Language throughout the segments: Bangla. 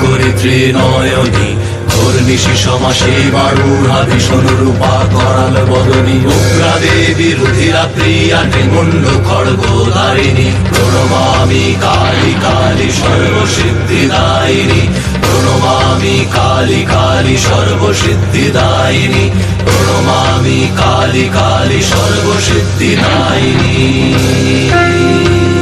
ধরিত্রী নয়নী ঘূর্ণিশি সমাসে বারুহা ভীষণ রূপা করাল বদনী। উগ্রা দেবী রুধিরা প্রিয়া ত্রিমুণ্ড খড়গ ধারিণী প্রণমামি কালী কালী সর্বসিদ্ধিদায়িনী। প্রণমামি কালী কালী সর্বসিদ্ধিদায়িনী। প্রণমামি কালী কালী সর্বসিদ্ধিদায়িনী। ঘোর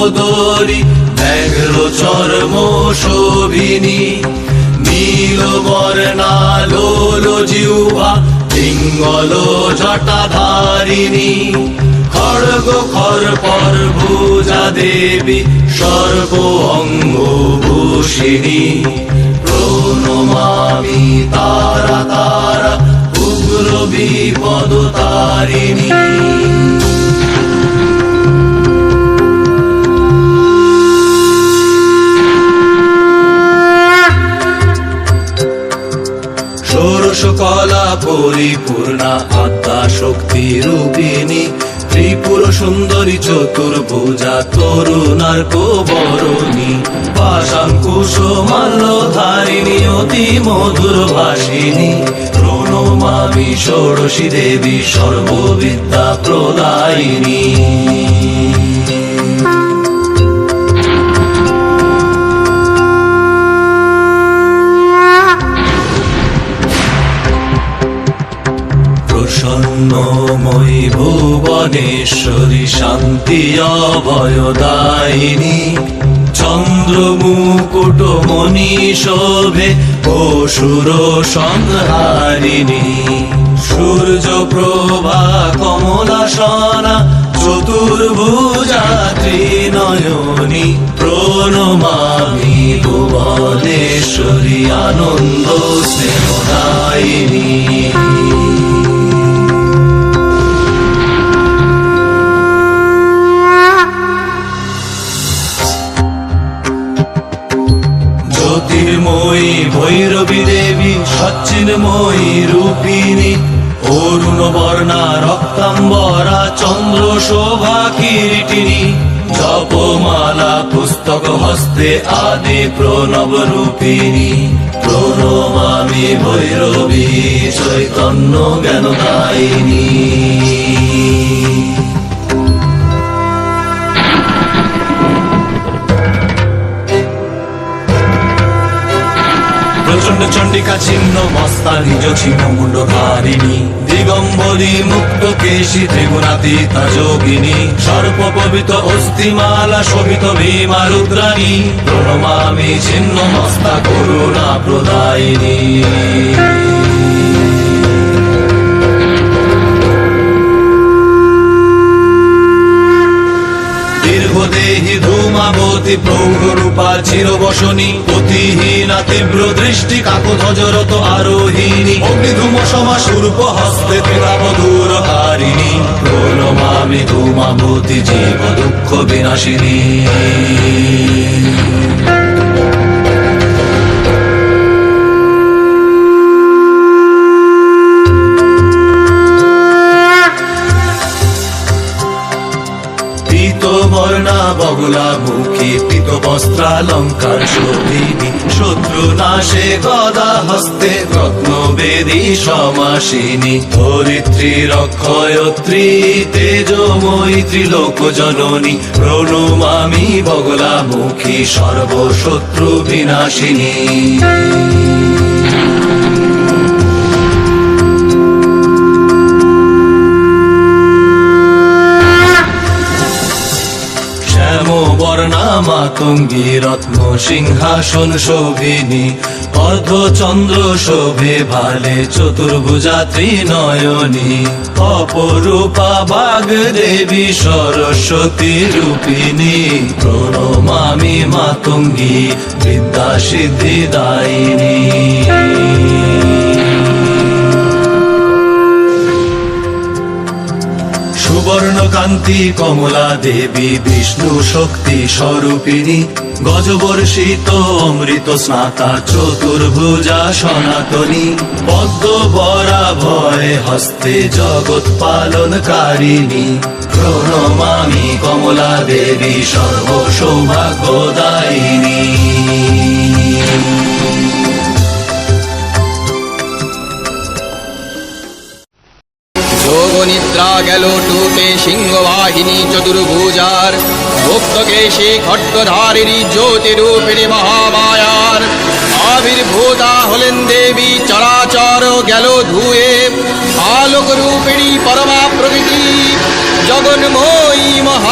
লম্বোদরি ব্যাঘ্র চর্ম শোভিনী, নীল বর্ণা লোল জিহ্বা পিঙ্গল জটাধারিণী। খড়গ খর পর ভুজা দেবী, সর্ব অঙ্গ ভূষিণী। প্রণমামি তারা তারা উগ্র বিপদ তারিণী পরিপূর্ণা আত্মা শক্তি রূপিণী। ত্রিপুর সুন্দরী চতুর্ভুজা তরুণার কোবরণী পাশাঙ্কুশ মাল্য ধারিণী অতি মধুর ভাসিনী প্রণমামি ষোড়শী দেবী সর্ববিদ্যা প্রদায়িনী। শান্তি অভয়দায়িনী। চন্দ্র, মুকুট, মণি শোভে অসুর সংহারিণী। সূর্য, প্রভা, কমলাসনা চতুর্ভুজা ত্রিনয়নী প্রণমামি ভুবনেশ্বরী আনন্দ স্নেহদায়িনী জ্যোতির্ময়ী ভৈরবী দেবী সচ্চিন্ময়ী রূপিণী। অরুণ বর্ণা, রক্তাম্বরা, চন্দ্র শোভা, কিরিটিনী। জপমালা, পুস্তক হস্তে আদি প্রণব রূপিণী। প্রণমামি ভৈরবী, চৈতন্য জ্ঞানদায়িনী। প্রচণ্ড চণ্ডিকা চিহ্ন মস্তা নিজ ছিন্ন মুন্ডধারিণী দিগম্বরী মুক্ত কেশী, ত্রিগুণাতীতা যোগিনী। সর্প পবিত অস্থিমালা শোভিত ভীমা রুদ্রাণী। প্রণমামি চিহ্ন মস্তা করুণা প্রদায়িনী। দীর্ঘদেহী ধূমাবতী প্রৌঢ় রূপা চিরবসনী, অতিহীনা তীব্র দৃষ্টি কাকধ্বজরত আরোহিণী। অগ্নিধূম সমা সূর্প হস্তে ত্রিরাবধূর হারিণী প্রণমামি ধূমাবতী জীব দুঃখ বিনাশিনী। বস্ত্রালঙ্কার শোভিনী, শত্রু নাশে গদা হস্তে রত্ন বেদী সমাসিনী, ধরিত্রী রক্ষয়ত্রী, তেজময়ী ত্রিলোক জননী প্রণমামি বগলা মুখী সর্বশত্রু বিনাশিনী। মাতঙ্গী রত্ন সিংহাসন শোভিনী, অর্ধচন্দ্র শোভে ভালে চতুর্ভুজা ত্রিনয়নী, অপরূপা বাগ দেবী সরস্বতী রূপিণী, প্রণমামি মাতঙ্গী বিদ্যা সিদ্ধিদায়িনী সুবর্ণ কান্তি কমলা দেবী, বিষ্ণু শক্তি স্বরূপিণী, গজবর্ষিত অমৃত স্নাতা, চতুর্ভুজা সনাতনী, পদ্ম বরা ভয় হস্তে জগৎ পালন কারিণী প্রণমামি কমলা দেবী সর্ব সৌভাগ্যদায়িনী নিদ্রা গেল টুকে সিংহবাহিনী চতুর্ভুজার। মুক্তকেশী খड्गধারিণী জ্যোতিরূপিণী মহামায়ার। আবির্ভূতা হলেন দেবী, চরাচর গেল ধুয়ে। আলোক রূপিণী পরমা প্রকৃতি জগন্ময়ী মহামায়া